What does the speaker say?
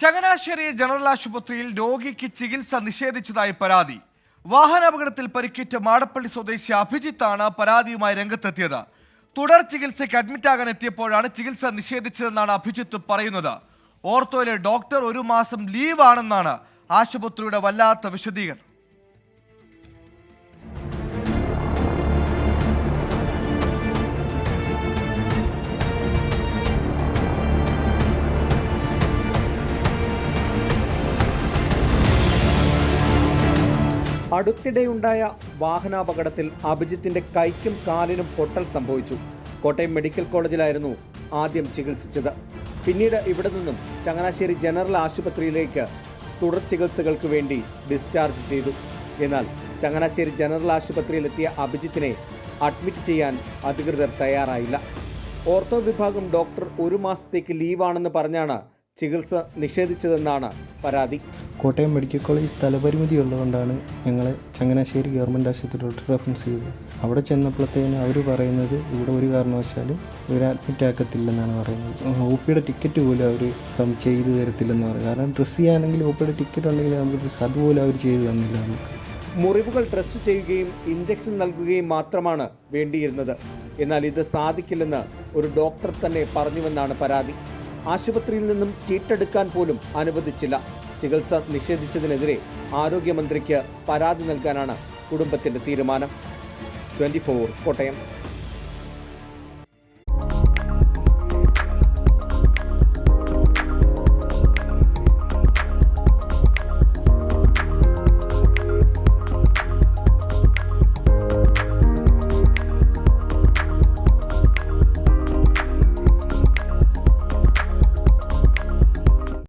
Changanassery general ആശുപത്രിയിൽ രോഗിക്ക് ചികിത്സ നിഷേധിച്ചതായി പരാതി. വാഹനാപകടത്തിൽ പരിക്കേറ്റ മാടപ്പള്ളി സ്വദേശി അഭിജിത്താണ് പരാതിയുമായി രംഗത്തെത്തിയത്. തുടർ ചികിത്സയ്ക്ക് അഡ്മിറ്റാകാൻ എത്തിയപ്പോഴാണ് ചികിത്സ നിഷേധിച്ചതെന്നാണ് അഭിജിത്ത് പറയുന്നത്. ഓർത്തോയിലെ ഡോക്ടർ ഒരു മാസം ലീവാണെന്നാണ് ആശുപത്രിയുടെ വല്ലാത്ത വിശദീകരണം. അടുത്തിടെയുണ്ടായ വാഹനാപകടത്തിൽ അഭിജിത്തിന്റെ കൈക്കും കാലിനും പൊട്ടൽ സംഭവിച്ചു. കോട്ടയം മെഡിക്കൽ കോളേജിലായിരുന്നു ആദ്യം ചികിത്സിച്ചത്. പിന്നീട് ഇവിടെ നിന്നും ചങ്ങനാശ്ശേരി ജനറൽ ആശുപത്രിയിലേക്ക് തുടർ ചികിത്സകൾക്ക് വേണ്ടി ഡിസ്ചാർജ് ചെയ്തു. എന്നാൽ ചങ്ങനാശ്ശേരി ജനറൽ ആശുപത്രിയിലെത്തിയ അഭിജിത്തിനെ അഡ്മിറ്റ് ചെയ്യാൻ അധികൃതർ തയ്യാറായില്ല. ഓർത്തോ വിഭാഗം ഡോക്ടർ ഒരു മാസത്തേക്ക് ലീവാണെന്ന് പറഞ്ഞാണ് ചികിത്സ നിഷേധിച്ചതെന്നാണ് പരാതി. കോട്ടയം മെഡിക്കൽ കോളേജ് സ്ഥലപരിമിതി ഉള്ളതുകൊണ്ടാണ് ഞങ്ങൾ ചങ്ങനാശ്ശേരി ഗവൺമെന്റ് ആശുപത്രിയിലോട്ട് റെഫറൻസ് ചെയ്തത്. അവിടെ ചെന്നപ്പോഴത്തേന് അവർ പറയുന്നത് ഇവിടെ ഒരു കാരണവശാലും ഇവർ അഡ്മിറ്റ് ആക്കത്തില്ലെന്നാണ് പറയുന്നത്. ഒ പിയുടെ ടിക്കറ്റ് പോലും അവർ സം ചെയ്തു തരത്തില്ലെന്ന് പറയും. കാരണം ഡ്രസ്സ് ചെയ്യാനെങ്കിൽ ഒ പിയുടെ ടിക്കറ്റ് ഉണ്ടെങ്കിൽ നമുക്ക് ഡ്രസ്സ് അതുപോലെ അവർ ചെയ്തു തന്നില്ല നമുക്ക്. മുറിവുകൾ ഡ്രസ്സ് ചെയ്യുകയും ഇഞ്ചക്ഷൻ നൽകുകയും മാത്രമാണ് വേണ്ടിയിരുന്നത്. എന്നാൽ ഇത് സാധിക്കില്ലെന്ന് ഒരു ഡോക്ടർ തന്നെ പറഞ്ഞുവെന്നാണ് പരാതി. ആശുപത്രിയിൽ നിന്നും ചീട്ടെടുക്കാൻ പോലും അനുവദിച്ചില്ല. ചികിത്സ നിഷേധിച്ചതിനെതിരെ ആരോഗ്യമന്ത്രിക്ക് പരാതി നൽകാനാണ് കുടുംബത്തിന്റെ തീരുമാനം. ട്വന്റി കോട്ടയം.